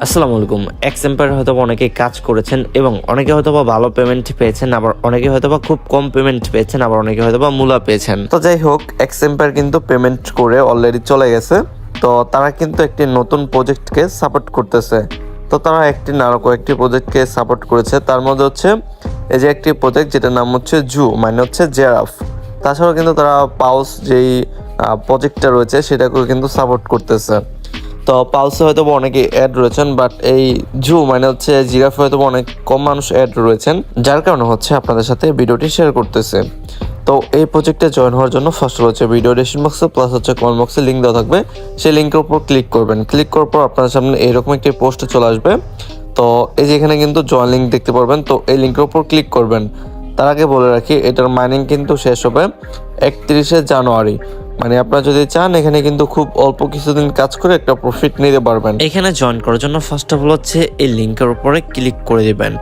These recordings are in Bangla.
আসসালামু আলাইকুম। এক্স এম্পায়ার হয়তো অনেকে কাজ করেছেন এবং অনেকে হয়তো ভালো পেমেন্ট পেয়েছেন, আবার অনেকে হয়তো খুব কম পেমেন্ট পেয়েছেন, আবার অনেকে হয়তো মূলা পেয়েছেন। তো যাই হোক এক্স এম্পায়ার কিন্তু পেমেন্ট করে অলরেডি চলে গেছে। তো তারা কিন্তু একটি নতুন প্রজেক্টকে সাপোর্ট করতেছে। তো তারা একটি নানা কয়েকটি প্রজেক্টকে সাপোর্ট করেছে। তার মধ্যে হচ্ছে এই যে একটি প্রজেক্ট যেটার নাম হচ্ছে জু মানে হচ্ছে জেরাফ তাছাড়াও কিন্তু তারা পাউস যেই প্রজেক্টটা রয়েছে, সেটাকেও কিন্তু সাপোর্ট করতেছে। তো পালসে হয়তো অনেকে অ্যাড রয়েছেন বাট এই জু মানে হচ্ছে জিরাফে হয়তো অনেক কম মানুষ অ্যাড রয়েছেন, যার কারণে হচ্ছে আপনাদের সাথে ভিডিওটি শেয়ার করতেছে। তো এই প্রজেক্টে জয়েন হওয়ার জন্য ফার্স্ট হচ্ছে ভিডিও ডেসক্রিপশন বক্সে প্লাস হচ্ছে কমেন্ট বক্সে লিঙ্ক দেওয়া থাকবে। সেই লিঙ্কের উপর ক্লিক করবেন। ক্লিক করার পর আপনাদের সামনে এরকম একটি পোস্ট চলে আসবে। তো এই যে এখানে কিন্তু জয়েন লিঙ্ক দেখতে পারবেন, তো এই লিঙ্কের উপর ক্লিক করবেন। তার আগে বলে রাখি, এটার মাইনিং কিন্তু শেষ হবে একত্রিশে জানুয়ারি। মানে আপনারা যদি চান, এখানে কিন্তু খুব অল্প কিছুদিন কাজ করে একটা প্রফিট নিতে পারবেন। এখানে জয়েন করার জন্য ফার্স্ট অফ অল হচ্ছে এই লিঙ্কের উপরে ক্লিক করে দিবেন।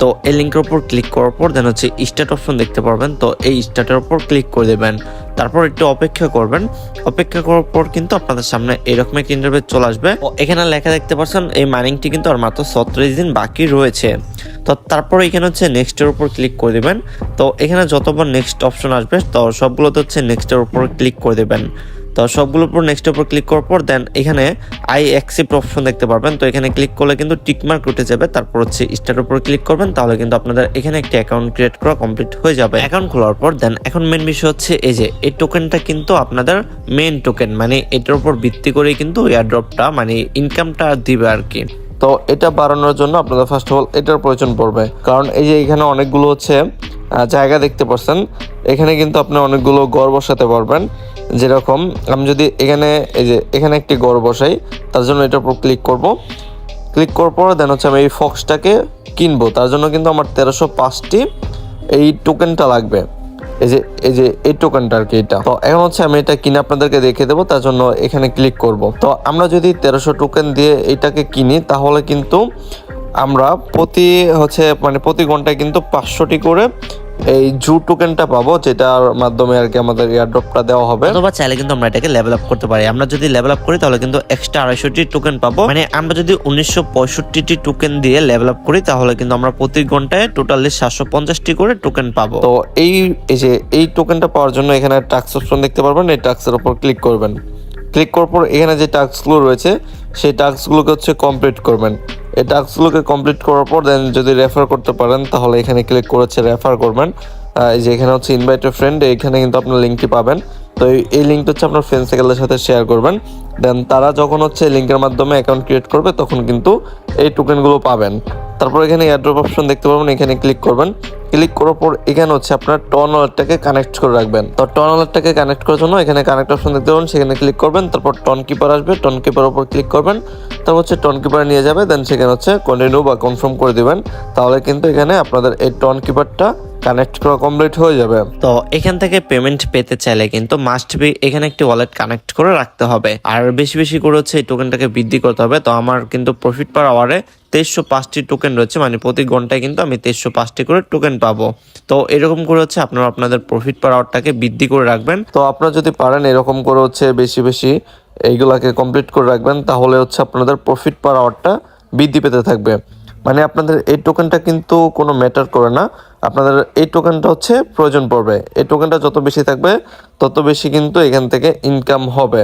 তো এই লিঙ্কের উপর ক্লিক করার পর দেন হচ্ছে স্টার্ট অপশন দেখতে পারবেন। তো এই স্টার্টের উপর ক্লিক করে দেবেন। তারপর একটু অপেক্ষা করবেন। অপেক্ষা করার পর কিন্তু আপনাদের সামনে এরকম একটা ইন্টারভিউ চলে আসবে। এখানে লেখা দেখতে পাচ্ছেন, এই মাইনিংটি কিন্তু আর মাত্র ছত্রিশ দিন বাকি রয়েছে। তো তারপর এখানে হচ্ছে নেক্সটের উপর ক্লিক করে দেবেন। তো এখানে যতবার নেক্সট অপশন আসবে, তো সবগুলোতে হচ্ছে নেক্সটের উপর ক্লিক করে দেবেন। তো সবগুলোর উপর নেক্সটের উপর ক্লিক করার পর দেন এখানে আই অ্যাকসেপ্ট অপশন দেখতে পারবেন। তো এখানে ক্লিক করলে কিন্তু টিকমার্ক উঠে যাবে। তারপর হচ্ছে স্টার উপর ক্লিক করবেন, তাহলে কিন্তু আপনাদের এখানে একটি অ্যাকাউন্ট ক্রিয়েট করা কমপ্লিট হয়ে যাবে। অ্যাকাউন্ট খোলার পর দেন এখন মেন বিষয় হচ্ছে এই যে, এই টোকেনটা কিন্তু আপনাদের মেন টোকেন মানে এটার উপর ভিত্তি করেই কিন্তু এয়ারড্রপটা মানে ইনকামটা দিবে আর কি। তো এটা বাড়ানোর জন্য আপনাদের ফার্স্ট অফ অল এটার প্রয়োজন পড়বে। কারণ এই যে এখানে অনেকগুলো হচ্ছে জায়গা দেখতে পাচ্ছেন এখানে কিন্তু আপনি অনেকগুলো গড় বসাতে পারবেন। যেরকম আমি যদি এখানে, এই যে এখানে একটি গড় বসাই, তার জন্য এটার উপর ক্লিক করব। ক্লিক করার পর দেন হচ্ছে আমি এই ফক্সটাকে কিনবো। তার জন্য কিন্তু আমার তেরোশো পাঁচটি এই টোকেনটা লাগবে। এই যে এই যে, এই টোকেনটা আর কি এটা। তো এখন হচ্ছে আমি এটা কিনে আপনাদেরকে দেখে দেবো, তার জন্য এখানে ক্লিক করব। তো আমরা যদি তেরোশো টোকেন দিয়ে এটাকে কিনি, তাহলে কিন্তু আমরা প্রতি হচ্ছে মানে প্রতি ঘন্টায় কিন্তু পাঁচশোটি করে এই জু টোকেনটা পাবো যেটার মাধ্যমে আর কি আমাদের এয়ারড্রপটা দেওয়া হবে। অথবা চাইলে কিন্তু আমরা এটাকে লেভেল আপ করতে পারি। আমরা যদি লেভেল আপ করি তাহলে কিন্তু এক্সট্রা আড়াইশোটি টোকেন পাবো। মানে আমরা যদি উনিশশো পঁয়ষট্টিটি টোকেন দিয়ে লেভেল আপ করি তাহলে কিন্তু আমরা প্রতি ঘন্টায় টোটালি সাতশো পঞ্চাশটি করে টোকেন পাবো। তো এই এই যে এই টোকেনটা পাওয়ার জন্য এখানে টাক্স অপশন দেখতে পারবেন এই টাক্সের উপর ক্লিক করবেন। ক্লিক করার পর এখানে যে টাস্কগুলো রয়েছে সেই টাস্কগুলোকে হচ্ছে কমপ্লিট করবেন। এই টাস্কগুলোকে কমপ্লিট করার পর দেন যদি রেফার করতে পারেন, তাহলে এখানে ক্লিক করেছে রেফার করবেন। এই যে এখানে হচ্ছে ইনভাইট ফ্রেন্ড এখানে কিন্তু আপনার লিঙ্কটি পাবেন। তো এই- লিঙ্কটা হচ্ছে আপনার ফ্রেন্ড সার্কেলের সাথে শেয়ার করবেন। দেন তারা যখন হচ্ছে লিঙ্কের মাধ্যমে অ্যাকাউন্ট ক্রিয়েট করবে, তখন কিন্তু এই টোকেনগুলো পাবেন। তারপর এখানে এয়ারড্রপ অপশন দেখতে পাবেন এখানে ক্লিক করবেন। ক্লিক করার পর এখানে হচ্ছে আপনার টন ওয়ালেটটাকে কানেক্ট করে রাখবেন। তো টন ওয়ালেটটাকে কানেক্ট করার জন্য এখানে কানেক্ট অপশন দেখতে পাবেন সেখানে ক্লিক করবেন, তারপর টন কিপার আসবে টন কিপার উপর ক্লিক করবেন, তারপর হচ্ছে টন কিপার নিয়ে যাবে দেন সেখানে হচ্ছে কন্টিনিউ বা কনফার্ম করে দিবেন। তাহলে কিন্তু এখানে আপনাদের এই টন কিপারটা কানেক্ট করা কমপ্লিট হয়ে যাবে। তো এখান থেকে পেমেন্ট পেতে চাইলে কিন্তু মাস্ট বি এখানে একটি ওয়ালেট কানেক্ট করে রাখতে হবে। আর বেশি বেশি করে হচ্ছে এই টোকেনটাকে বৃদ্ধি করতে হবে। তো আমার কিন্তু প্রফিট পার আওয়ারে তেইশশো পাঁচটি টোকেন রয়েছে। মানে প্রতি ঘন্টায় কিন্তু আমি তেইশশো পাঁচটি করে টোকেন পাবো। তো এরকম করে হচ্ছে আপনারা আপনাদের প্রফিট পার আওয়ারটাকে বৃদ্ধি করে রাখবেন। তো আপনারা যদি পারেন এরকম করে হচ্ছে বেশি বেশি এইগুলাকে কমপ্লিট করে রাখবেন তাহলে হচ্ছে আপনাদের প্রফিট পার আওয়ারটা বৃদ্ধি পেতে থাকবে। মানে আপনাদের এই টোকেনটা কিন্তু কোনো ম্যাটার করে না। আপনাদের এই টোকেনটা হচ্ছে প্রয়োজন পড়বে। এই টোকেনটা যত বেশি থাকবে, তত বেশি কিন্তু এখান থেকে ইনকাম হবে।